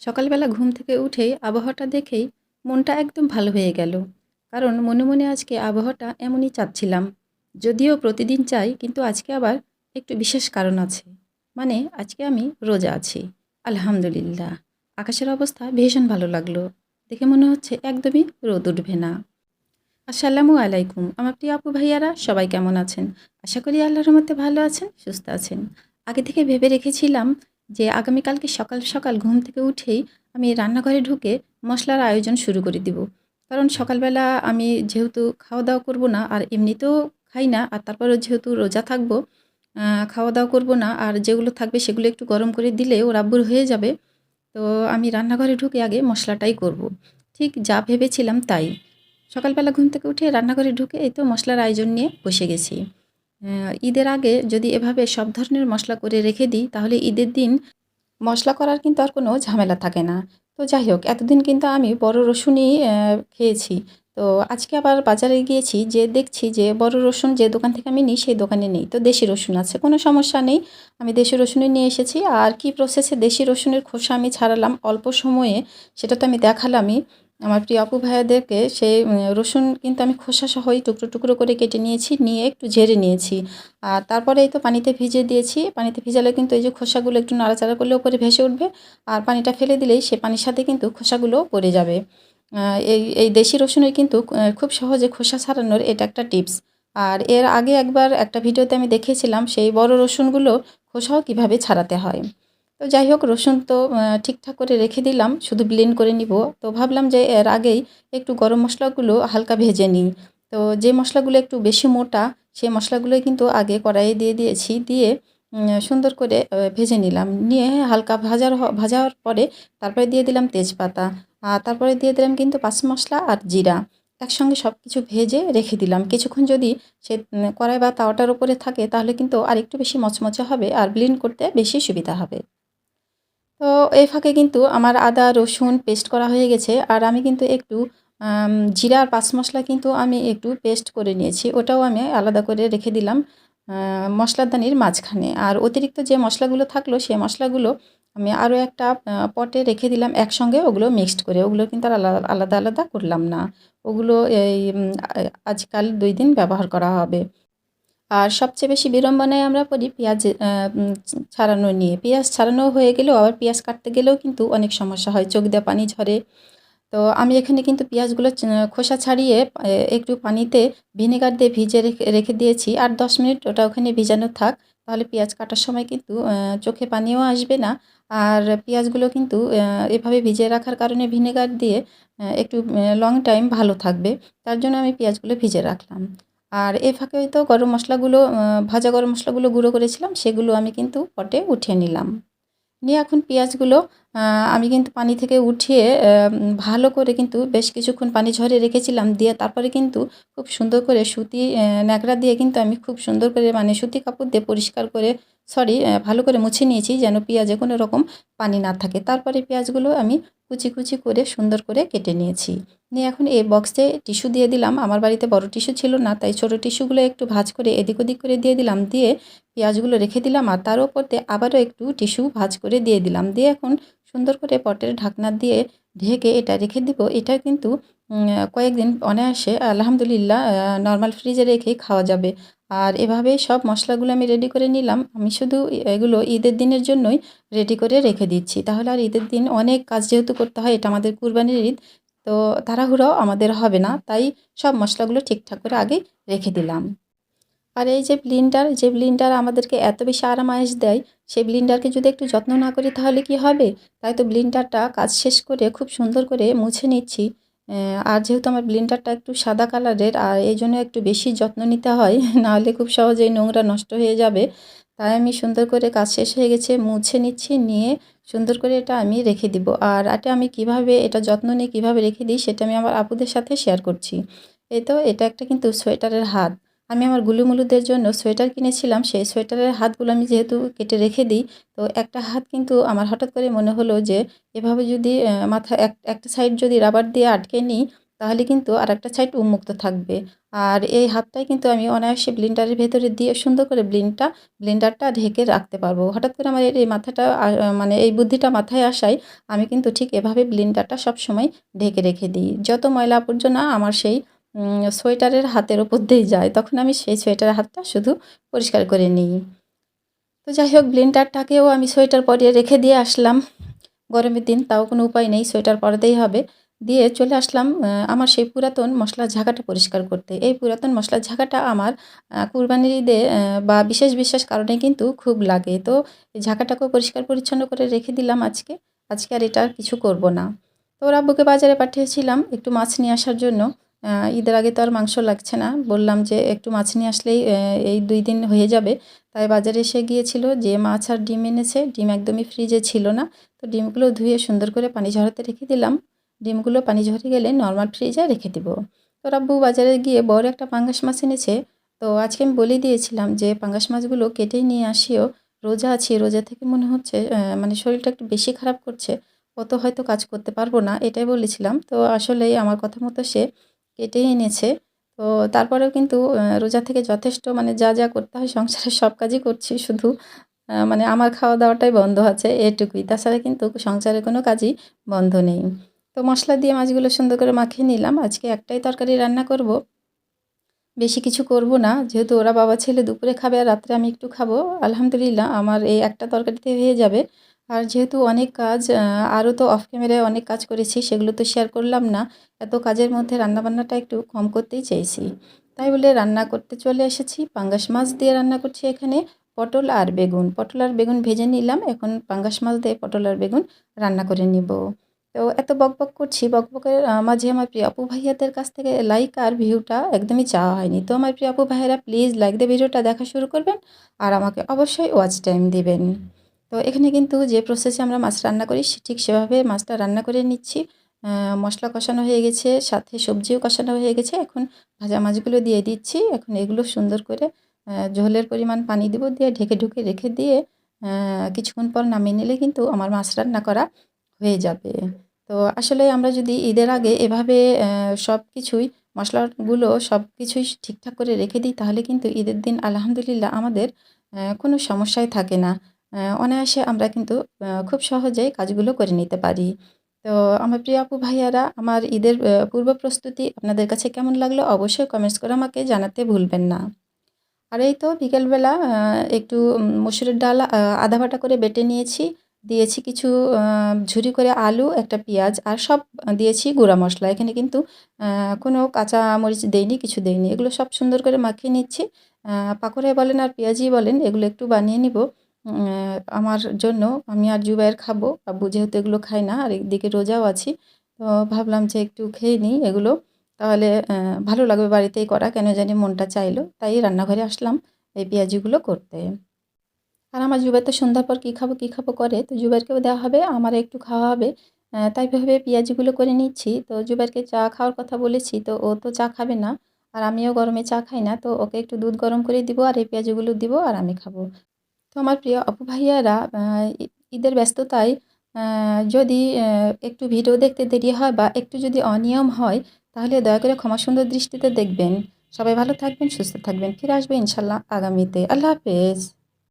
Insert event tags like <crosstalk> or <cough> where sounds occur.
সকালবেলা ঘুম থেকে উঠেই আবহাওয়াটা দেখেই মনটা একদম ভালো হয়ে গেল। কারণ মনে মনে আজকে আবহাওয়াটা এমনই চাচ্ছিলাম। যদিও প্রতিদিন চাই, কিন্তু আজকে আবার একটু বিশেষ কারণ আছে। মানে আজকে আমি রোজা আছি। আলহামদুলিল্লাহ। আকাশের অবস্থা ভীষণ ভালো লাগল। দেখে মনে হচ্ছে একদমই রোদ উঠবে না। আসসালামু আলাইকুম। আমার প্রিয় আপু ভাইয়ারা, সবাই কেমন আছেন? আশা করি আল্লাহর মধ্যে ভালো আছেন, সুস্থ আছেন। আগে থেকে ভেবে রেখেছিলাম যে আগামীকালকে সকাল সকাল ঘুম থেকে উঠেই আমি রান্নাঘরে ঢুকে মশলার আয়োজন শুরু করে দিব। কারণ সকালবেলা আমি যেহেতু খাওয়া দাওয়া করব না, আর এমনিতেও খাই না, আর তারপরেও যেহেতু রোজা থাকব খাওয়া দাওয়া করব না, আর যেগুলো থাকবে সেগুলো একটু গরম করে দিলে ও রাব্বুর হয়ে যাবে, তো আমি রান্নাঘরে ঢুকে আগে মশলাটাই করব। ঠিক যা ভেবেছিলাম তাই। সকালবেলা ঘুম থেকে উঠে রান্নাঘরে ঢুকে এই তো মশলার আয়োজন নিয়ে বসে গেছি। ঈদের আগে যদি এভাবে সব ধরনের মশলা করে রেখে দিই, তাহলে ঈদের দিন মশলা করার কিন্তু আর কোনো ঝামেলা থাকে না। তো যাই হোক, এতদিন কিন্তু আমি বড় রসুনই খেয়েছি। তো আজকে আবার বাজারে গিয়েছি, যে দেখছি যে বড় রসুন যে দোকান থেকে আমি নিই, সেই দোকানে নেই। তো দেশি রসুন আছে, কোনো সমস্যা নেই। আমি দেশি রসুনই নিয়ে এসেছি। আর কি প্রসেসে দেশি রসুনের খোসা আমি ছাড়ালাম অল্প সময়ে, সেটা তো আমি দেখালামই। আমার প্রিয় আপু ভাইয়াদেরকে সেই রসুন কিন্তু আমি খোসা সহই টুকরো টুকরো করে কেটে নিয়েছি, নিয়ে একটু ঝেড়ে নিয়েছি। আর তারপরে এই তো পানিতে ভিজিয়ে দিয়েছি। পানিতে ভিজালে কিন্তু এই যে খোসাগুলো একটু নাড়াচাড়া করলে উপরে ভেসে উঠবে। আর পানিটা ফেলে দিলেই সে পানির সাথে কিন্তু খোসাগুলো পড়ে যাবে। এই এই দেশি রসুনের কিন্তু খুব সহজে খোসা ছাড়ানোর এটা একটা টিপস। আর এর আগে একবার একটা ভিডিওতে আমি দেখেছিলাম সেই বড় রসুনগুলো খোসাও কীভাবে ছাড়াতে হয়। তো যাই হোক, রসুন তো ঠিকঠাক করে রেখে দিলাম, শুধু ব্লেন্ড করে নিব। তো ভাবলাম যে এর আগেই একটু গরম মশলাগুলো হালকা ভেজে নিই। তো যে মশলাগুলো একটু বেশি মোটা সেই মশলাগুলো কিন্তু আগে কড়াইয়ে দিয়ে দিয়েছি, দিয়ে সুন্দর করে ভেজে নিলাম। নিয়ে হালকা ভাজার ভাজার পরে তারপরে দিয়ে দিলাম তেজপাতা। তারপরে দিয়ে দিলাম কিন্তু পাঁচ মশলা আর জিরা। একসঙ্গে সব কিছু ভেজে রেখে দিলাম। কিছুক্ষণ যদি সে কড়াই বা তাওয়াটার উপরে থাকে, তাহলে কিন্তু আর একটু বেশি মচমচে হবে আর ব্লিন করতে বেশি সুবিধা হবে। তো এই ফাঁকে কিন্তু আমার আদা, রসুন পেস্ট করা হয়ে গেছে। আর আমি কিন্তু একটু জিরা আর পাঁচ মশলা কিন্তু আমি একটু পেস্ট করে নিয়েছি। ওটাও আমি আলাদা করে রেখে দিলাম মশলাদানির মাঝখানে। আর অতিরিক্ত যে মশলাগুলো থাকল সেই মশলাগুলো আমি আরও একটা পটে রেখে দিলাম একসঙ্গে। ওগুলো মিক্সড করে। ওগুলো কিন্তু আর আলাদা আলাদা করলাম না। ওগুলো এই আজকাল দুই দিন ব্যবহার করা হবে। আর সবচেয়ে বেশি বিড়ম্বনায় আমরা পড়ি পেঁয়াজ ছাড়ানো নিয়ে। পেঁয়াজ ছাড়ানো হয়ে গেলেও, আবার পেঁয়াজ কাটতে গেলেও কিন্তু অনেক সমস্যা হয়, চোখ দিয়ে পানি ঝরে। তো আমি এখানে কিন্তু পেঁয়াজগুলো খোসা ছাড়িয়ে একটু পানিতে ভিনেগার দিয়ে ভিজে রেখে রেখে দিয়েছি। আর দশ মিনিট ওটা ওখানে ভিজানো থাক, তাহলে পেঁয়াজ কাটার সময় কিন্তু চোখে পানিও আসবে না। আর পেঁয়াজগুলো কিন্তু এভাবে ভিজিয়ে রাখার কারণে ভিনেগার দিয়ে একটু লং টাইম ভালো থাকবে। তার জন্য আমি পেঁয়াজগুলো ভিজে রাখলাম। আর এ ফাঁকে হয়তো গরম মশলাগুলো ভাজা গরম মশলাগুলো গুঁড়ো করেছিলাম, সেগুলো আমি কিন্তু পটে উঠিয়ে নিলাম। নিয়ে এখন পেঁয়াজগুলো আমি কিন্তু পানি থেকে উঠিয়ে ভালো করে কিন্তু বেশ কিছুক্ষণ পানি ঝরে রেখেছিলাম, দিয়ে তারপরে কিন্তু খুব সুন্দর করে সুতি ন্যাকড়া দিয়ে কিন্তু আমি খুব সুন্দর করে মানে সুতি কাপড় দিয়ে পরিষ্কার করে সরি ভালো করে মুছে নিয়েছি যেন পেঁয়াজে কোনো রকম পানি না থাকে। তারপরে পেঁয়াজগুলো আমি কুচি কুচি করে সুন্দর করে কেটে নিয়েছি। নিয়ে এখন এই বক্সে টিস্যু দিয়ে দিলাম। আমার বাড়িতে বড় টিস্যু ছিল না, তাই ছোটো টিস্যুগুলো একটু ভাজ করে এদিক ওদিক করে দিয়ে দিলাম। দিয়ে পেঁয়াজগুলো রেখে দিলাম আর তার ওপরতে আবারও একটু টিস্যু ভাজ করে দিয়ে দিলাম। দিয়ে এখন সুন্দর করে পটের ঢাকনা দিয়ে ঢেকে এটা রেখে দিব। এটা কিন্তু কয়েকদিন অনায়াসে আলহামদুলিল্লাহ নর্মাল ফ্রিজে রেখেই খাওয়া যাবে। আর এভাবে সব মশলাগুলো আমি রেডি করে নিলাম। আমি শুধু এগুলো ঈদের দিনের জন্যই রেডি করে রেখে দিচ্ছি। তাহলে আর ঈদের দিন অনেক কাজ যেহেতু করতে হয়, এটা আমাদের কুরবানির ঈদ, তো তাড়াহুড়াও আমাদের হবে না। তাই সব মশলাগুলো ঠিকঠাক করে আগে রেখে দিলাম। আর এই যে ব্লিন্ডার যে ব্লিন্ডার আমাদেরকে এত বেশি আরাম আয়েস দেয়, সেই ব্লিন্ডারকে যদি একটু যত্ন না করি তাহলে কি হবে? তাই তো ব্লিন্ডারটা কাজ শেষ করে খুব সুন্দর করে মুছে নিচ্ছি। আর যেহেতু আমার ব্লেন্ডারটা একটু সাদা কালারের আর এই জন্য একটু বেশি যত্ন নিতে হয়, <laughs> নাহলে খুব সহজেই নোংরা নষ্ট হয়ে যাবে। তাই আমি সুন্দর করে কাজ শেষ হয়ে গেছে, মুছে নিচ্ছি, নিয়ে সুন্দর করে এটা আমি রেখে দিব। আর এটা আমি কীভাবে, এটা যত্ন নিয়ে কীভাবে রেখে দিই, সেটা আমি আমার আপুদের সাথে শেয়ার করছি। এই তো, এটা একটা কিন্তু সোয়েটারের হাত। আমি আমার গুলুমুলুদের জন্য সোয়েটার কিনেছিলাম। সেই সোয়েটারের হাতগুলো আমি যেহেতু কেটে রেখে দিই, তো একটা হাত কিন্তু আমার হঠাৎ করে মনে হলো যে, এভাবে যদি মাথা এক, একটা সাইড যদি রাবার দিয়ে আটকে নিই, তাহলে কিন্তু আর একটা সাইড উন্মুক্ত থাকবে। আর এই হাতটাই কিন্তু আমি অনায়াসে ব্লেন্ডারের ভেতরে দিয়ে সুন্দর করে ব্লেন্ডটা ব্লেন্ডারটা ঢেকে রাখতে পারব। হঠাৎ করে আমার এই মাথাটা মানে এই বুদ্ধিটা মাথায় আসায়, আমি কিন্তু ঠিক এভাবে ব্লেন্ডারটা সবসময় ঢেকে রেখে দিই। যত ময়লা আবর্জনা আমার সেই সোয়েটারের হাতের ওপর দিয়ে যায়, তখন আমি সেই সোয়েটারের হাতটা শুধু পরিষ্কার করে নিই। তো যাই হোক ব্লেন্ডারটাকেও আমি সোয়েটার পরিয়ে রেখে দিয়ে আসলাম। গরমের দিন, তাও কোনো উপায় নেই, সোয়েটার পরাতেই হবে। দিয়ে চলে আসলাম আমার সেই পুরাতন মশলার ঝাঁকাটা পরিষ্কার করতে। এই পুরাতন মশলার ঝাঁকাটা আমার কুরবানির ঈদে বা বিশেষ বিশেষ কারণে কিন্তু খুব লাগে। তো এই ঝাঁকাটাকেও পরিষ্কার পরিচ্ছন্ন করে রেখে দিলাম আজকে। আজকে আর এটা কিছু করব না। তো ওর আব্বুকে বাজারে পাঠিয়েছিলাম একটু মাছ নিয়ে আসার জন্য। ঈদের আগে তো আর মাংস লাগছে না। বললাম যে একটু মাছ নিয়ে আসলেই এই দুই দিন হয়ে যাবে। তাই বাজারে এসে গিয়েছিল যে মাছ আর ডিম এনেছে। ডিম একদমই ফ্রিজে ছিল না। তো ডিমগুলো ধুয়ে সুন্দর করে পানি ঝরাতে রেখে দিলাম। ডিমগুলো পানি ঝরে গেলে নর্মাল ফ্রিজে রেখে দিব। তো রাব্বু বাজারে গিয়ে বড় একটা পাঙ্গাস মাছ এনেছে। তো আজকে আমি বলে দিয়েছিলাম যে পাঙ্গাস মাছগুলো কেটেই নিয়ে আসিও। রোজা আছি, রোজা থেকে মনে হচ্ছে মানে শরীরটা একটু বেশি খারাপ করছে। অত হয়তো কাজ করতে পারব না, এটাই বলেছিলাম। তো আসলেই আমার কথা মতো সে কেটেই এনেছে। তো তারপরেও কিন্তু রোজা থেকে যথেষ্ট মানে যা যা করতে হয় সংসারের সব কাজই করছি। শুধু মানে আমার খাওয়া দাওয়াটাই বন্ধ আছে এটুকুই। তাছাড়া কিন্তু সংসারের কোনো কাজই বন্ধ নেই। তো মশলা দিয়ে মাছগুলো সুন্দর করে মাখিয়ে নিলাম। আজকে একটাই তরকারি রান্না করব। বেশি কিছু করব না। যেহেতু ওরা বাবা ছেলে দুপুরে খাবে আর রাত্রে আমি একটু খাব, আলহামদুলিল্লাহ আমার এই একটা তরকারিতে হয়ে যাবে। আর যেহেতু অনেক কাজ আরও তো অফ ক্যামেরায় অনেক কাজ করেছি, সেগুলো তো শেয়ার করলাম না। এত কাজের মধ্যে রান্নাবান্নাটা একটু কম করতেই চেয়েছি তাই বলে রান্না করতে চলে এসেছি। পাঙ্গাস মাছ দিয়ে রান্না করছি এখানে। পটল আর বেগুন। পটল আর বেগুন ভেজে নিলাম। এখন পাঙ্গাস মাছ দিয়ে পটল আর বেগুন রান্না করে নিব। তো এত বকবক করছি। বকবকের মাঝে আমার প্রিয় আপু ভাইয়াদের কাছ থেকে লাইক আর ভিউটা একদমই চাওয়া হয়নি। তো আমার প্রিয় আপু ভাইয়েরা প্লিজ লাইক দিয়ে ভিডিওটা দেখা শুরু করবেন। আর আমাকে অবশ্যই ওয়াচ টাইম দিবেন। তো এখানে কিন্তু যে প্রসেসে আমরা মাছ রান্না করি ঠিক সেভাবে মাছটা রান্না করে নিচ্ছি। মশলা কষানো হয়ে গেছে, সাথে সবজিও কষানো হয়ে গেছে। এখন ভাজা মাছগুলো দিয়ে দিচ্ছি। এখন এগুলো সুন্দর করে ঝোলের পরিমাণ পানি দেবো দিয়ে ঢেকে ঢুকে রেখে দিয়ে কিছুক্ষণ পর নামিয়ে নিলে কিন্তু আমার মাছ রান্না করা হয়ে যাবে। তো আসলে আমরা যদি ঈদের আগে এভাবে সব কিছুই মশলাগুলো সব কিছুই ঠিকঠাক করে রেখে দিই, তাহলে কিন্তু ঈদের দিন আলহামদুলিল্লাহ আমাদের কোনো সমস্যাই থাকে না। অনায়াসে আমরা কিন্তু খুব সহজেই কাজগুলো করে নিতে পারি। তো আমার প্রিয় আপু ভাইয়ারা, আমার ঈদের পূর্ব প্রস্তুতি আপনাদের কাছে কেমন লাগল অবশ্যই কমেন্টস করে আমাকে জানাতে ভুলবেন না। আর এই তো বিকেলবেলা একটু মসুরের ডাল আধা বাটা করে বেটে নিয়েছি, দিয়েছি কিছু ঝুরি করে আলু, একটা পেঁয়াজ, আর সব দিয়েছি গুঁড়া মশলা। এখানে কিন্তু কোনো কাঁচা মরিচ দেইনি, কিছু দেইনি। এগুলো সব সুন্দর করে মাখিয়ে নিচ্ছি। পাকোড়ায় বলেন আর পেঁয়াজই বলেন, এগুলো একটু বানিয়ে নিব। আমার জন্য আমি আর জুবাইয়ের খাব। আব্বু যেহেতু এগুলো খাই না, আর একদিকে রোজাও আছি, তো ভাবলাম যে একটু খেয়ে নিই এগুলো। তাহলে ভালো লাগবে বাড়িতেই করা, কেন জানি মনটা চাইলো। তাই রান্নাঘরে আসলাম এই পেঁয়াজিগুলো করতে। আর আমার জুবাই তো সন্ধ্যার পর কী খাব কী খাব করে? তো জুবাইরকেও দেওয়া হবে আমার একটু খাওয়া হবে। তাই ভেবে পেঁয়াজিগুলো করে নিচ্ছি। তো জুবাইরকে চা খাওয়ার কথা বলেছি, তো ও তো চা খাবে না। আর আমিও গরমে চা খাই না, তো ওকে একটু দুধ গরম করে দিব, আর এই পেঁয়াজিগুলো দিব, আর আমি খাব। তো আমার প্রিয় অপু ভাইয়ারা ঈদের ব্যস্ততায় যদি একটু ভিডিও দেখতে দেরি হয় বা একটু যদি অনিয়ম হয়, তাহলে দয়া করে ক্ষমা সুন্দর দৃষ্টিতে দেখবেন। সবাই ভালো থাকবেন, সুস্থ থাকবেন, ফিরে আসবে ইনশাল্লাহ আগামীতে। আল্লাহ হাফেজ।